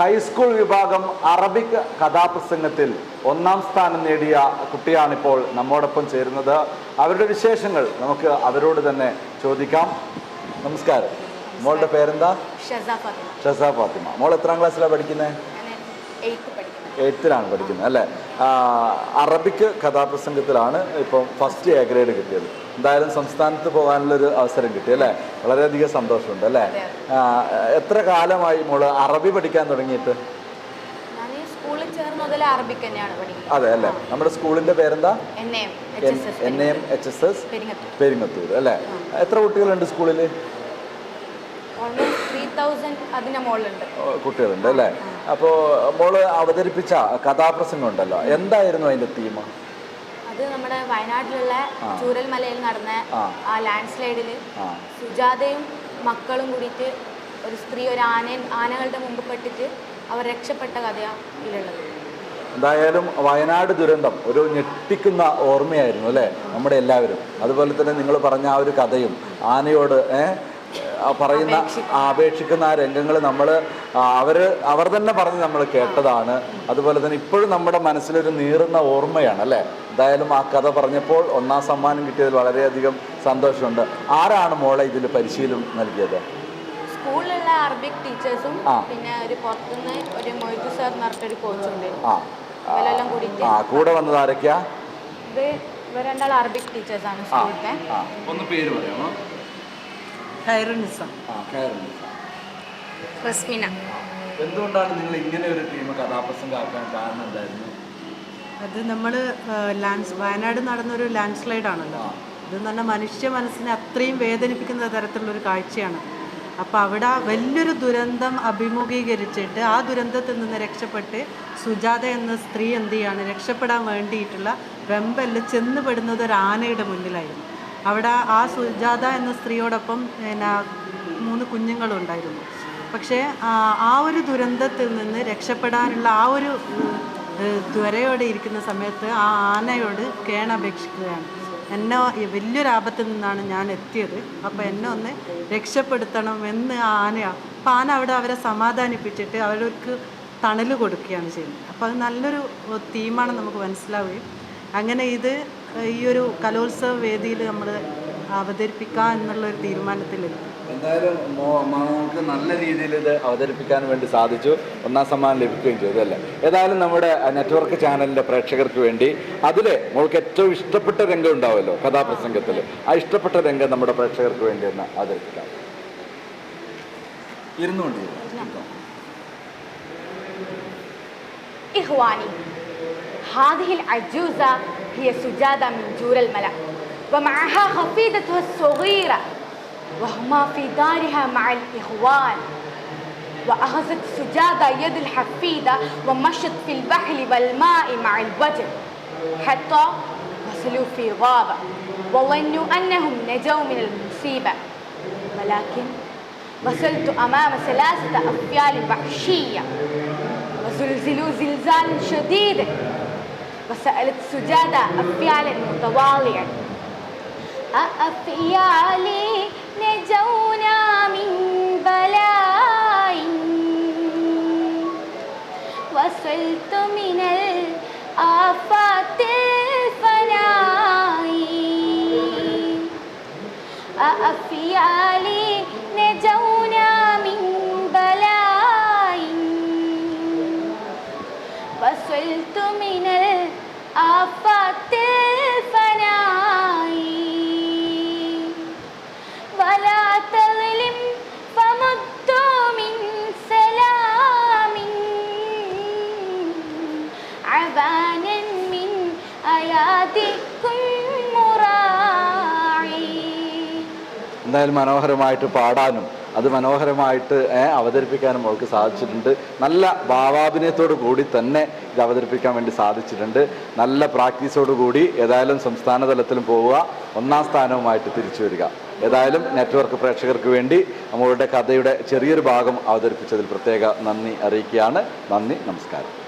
High school വിഭാഗം Arabic കഥാപ്രസംഗത്തിൽ ഒന്നാം സ്ഥാനം നേടിയ കുട്ടിയാണിപ്പോൾ നമ്മോടൊപ്പം ചേരുന്നത്. അവരുടെ വിശേഷങ്ങൾ നമുക്ക് അവരോട് തന്നെ ചോദിക്കാം. നമസ്കാരം. മോളുടെ പേരെന്താ? ഷസ ഫാത്തിമ. മോൾ എത്രാം ക്ലാസ്സിലാണ് പഠിക്കുന്നത് എയ്ത്തിലാണ് പഠിക്കുന്നത് അല്ലേ? ആ, അറബിക് കഥാപ്രസംഗത്തിലാണ് ഇപ്പം ഫസ്റ്റ് എ ഗ്രേഡ് കിട്ടിയത്. എന്തായാലും സംസ്ഥാനത്ത് പോകാനുള്ളൊരു അവസരം കിട്ടി അല്ലേ? വളരെയധികം സന്തോഷമുണ്ട് അല്ലേ? എത്ര കാലമായി മോൾ അറബി പഠിക്കാൻ തുടങ്ങിയിട്ട്? അറബിക്ക് അതെ അല്ലേ? നമ്മുടെ സ്കൂളിന്റെ പേരെന്താ? N M H S S Peringathur അല്ലേ? എത്ര കുട്ടികളുണ്ട് സ്കൂളിൽ കുട്ടികളുണ്ട് അല്ലേ? അപ്പോൾ മോൾ അവതരിപ്പിച്ച കഥാപ്രസംഗം ഉണ്ടല്ലോ എന്തായിരുന്നു അതിന്റെ തീമ അത് നമ്മുടെ വയനാട്ടിലുള്ള ചൂരൽമലയിൽ നടന്ന ആ. ലാൻഡ് സ്ലൈഡിൽ സുജാതയും മക്കളും കൂടിയിട്ട് ഒരു സ്ത്രീ ഒരു ആന ആനകളുടെ മുമ്പ് പെട്ടിട്ട് അവർ രക്ഷപ്പെട്ട കഥയാണ് എന്തായാലും വയനാട് ദുരന്തം ഒരു ഞെട്ടിക്കുന്ന ഓർമ്മയായിരുന്നു അല്ലേ? നമ്മുടെ എല്ലാവരും. അതുപോലെ തന്നെ നിങ്ങൾ പറഞ്ഞ ആ ഒരു കഥയും ആനയോട് ഏ, ആ പറയുന്ന അപേക്ഷിക്കുന്ന ആ രംഗങ്ങൾ നമ്മൾ അവർ അവർ തന്നെ പറഞ്ഞ് നമ്മൾ കേട്ടതാണ്. അതുപോലെ തന്നെ ഇപ്പോഴും നമ്മുടെ മനസ്സിലൊരു നീറുന്ന ഓർമ്മയാണ് അല്ലേ? എന്തായാലും ആ കഥ പറഞ്ഞപ്പോൾ ഒന്നാം സമ്മാനം കിട്ടിയതിൽ വളരെയധികം സന്തോഷമുണ്ട്. ആരാണ് മോളെ ഇതിൽ പരിശീലനം നൽകിയത്? സ്കൂളിലുള്ള അറബിക് ടീച്ചേഴ്സും ആ. പിന്നെ ഒരു പുറത്തുനിന്ന് ഒരു മൊയ്തു സാർ എന്ന് പറഞ്ഞിട്ടൊരു കോച്ചുണ്ട് ആ. കൂടെ വന്നത് ആരൊക്കെയാ? ഇത് ഇവർ രണ്ടാൾ അറബിക് ടീച്ചേഴ്സാണ് സ്കൂളിലത്തെ. ഒന്ന് പേര് പറയാമോ? ഹൈറുനിസ ആ റസ്മിന. എന്തുകൊണ്ടാണ് നിങ്ങൾ ഇങ്ങനെ ഒരു ടീം കഥാപ്രസംഗമാക്കാൻ കാരണം എന്തായിരുന്നു? അത് നമ്മൾ ലാൻഡ് വയനാട് നടന്നൊരു ലാൻഡ് സ്ലൈഡ് ആണല്ലോ ഇതെന്ന് പറഞ്ഞാൽ മനുഷ്യ മനസ്സിനെ അത്രയും വേദനിപ്പിക്കുന്ന തരത്തിലുള്ള ഒരു കാഴ്ചയാണ്. അപ്പോൾ അവിടെ വലിയൊരു ദുരന്തം അഭിമുഖീകരിച്ചിട്ട് ആ ദുരന്തത്തിൽ നിന്ന് രക്ഷപ്പെട്ട് സുജാത എന്ന സ്ത്രീ എന്ത് ചെയ്യാണ്? രക്ഷപ്പെടാൻ വേണ്ടിയിട്ടുള്ള വെമ്പൽ ചെന്നുപെടുന്നത് ഒരു ആനയുടെ മുന്നിലായിരുന്നു. അവിടെ ആ സുജാത എന്ന സ്ത്രീയോടൊപ്പം പിന്നെ മൂന്ന് കുഞ്ഞുങ്ങളും ഉണ്ടായിരുന്നു പക്ഷേ ആ ഒരു ദുരന്തത്തിൽ നിന്ന് രക്ഷപ്പെടാനുള്ള ആ ഒരു ത്വരയോടെ ഇരിക്കുന്ന സമയത്ത് ആ ആനയോട് കേണപേക്ഷിക്കുകയാണ്. എന്നെ വലിയൊരു ആപത്തിൽ നിന്നാണ് ഞാൻ എത്തിയത്. അപ്പോൾ എന്നെ ഒന്ന് രക്ഷപ്പെടുത്തണം എന്ന് ആ ആനയാണ് അപ്പോൾ ആന അവിടെ അവരെ സമാധാനിപ്പിച്ചിട്ട് അവർക്ക് തണൽ കൊടുക്കുകയാണ് ചെയ്യുന്നത്. അപ്പോൾ അത് നല്ലൊരു തീമാണ് നമുക്ക് മനസ്സിലാവുകയും. അങ്ങനെ ഇത് ഈ ഒരു കലോത്സവ വേദിയിൽ നമ്മൾ അവതരിപ്പിക്കാം എന്നുള്ളൊരു തീരുമാനത്തിലെത്തി എന്തായാലും മോ- മോൾക്ക് നല്ല രീതിയിൽ ഇത് അവതരിപ്പിക്കാൻ വേണ്ടി സാധിച്ചു ഒന്നാം സമ്മാനം ലഭിക്കുകയും ചെയ്തു അല്ലേ ഏതായാലും നമ്മുടെ നെറ്റ്വർക്ക് ചാനലിന്റെ പ്രേക്ഷകർക്ക് വേണ്ടി അതിൽ മോൾക്ക് ഏറ്റവും ഇഷ്ടപ്പെട്ട രംഗം ഉണ്ടാവുമല്ലോ കഥാപ്രസംഗത്തിൽ ആ ഇഷ്ടപ്പെട്ട രംഗം നമ്മുടെ പ്രേക്ഷകർക്ക് വേണ്ടി ഒന്ന് അവതരിപ്പിക്കാം ഇരുന്നുകൊണ്ട് ഇരുന്നോ. إخواني هذه العجوزة هي سجادة من جور الملأ ومعها خفيدتها الصغيرة وهما في دارها مع الإخوان. وأخذت سجادة يد الحفيدة ومشت في البحر والماء مع الوجه حتى وصلوا في غابة وظنوا أنهم نجوا من المصيبة. ولكن وصلت أمام ثلاثة أفيال وحشية وزلزلوا زلزالا شديدا. وسألت سجادة أفيالا متواليا أأفيالي نجونا من بلاء. وصلت من الآفات الفناء. أأفيالي نجونا من الآفات الفناء ولا تظلم فمت من سلام عبانا من أياديكم مراعي എന്തായാലും മനോഹരമായിട്ട് പാടാനും അത് മനോഹരമായിട്ട് അവതരിപ്പിക്കാനും അവൾക്ക് സാധിച്ചിട്ടുണ്ട്. നല്ല ഭാവാഭിനയത്തോടു കൂടി തന്നെ ഇത് അവതരിപ്പിക്കാൻ വേണ്ടി സാധിച്ചിട്ടുണ്ട്. നല്ല പ്രാക്ടീസോടു കൂടി ഏതായാലും സംസ്ഥാന തലത്തിലും പോവുക ഒന്നാം സ്ഥാനവുമായിട്ട് തിരിച്ചു വരിക. ഏതായാലും നെറ്റ്വർക്ക് പ്രേക്ഷകർക്ക് വേണ്ടി നമ്മളുടെ കഥയുടെ ചെറിയൊരു ഭാഗം അവതരിപ്പിച്ചതിൽ പ്രത്യേക നന്ദി അറിയിക്കുകയാണ്. നന്ദി നമസ്കാരം.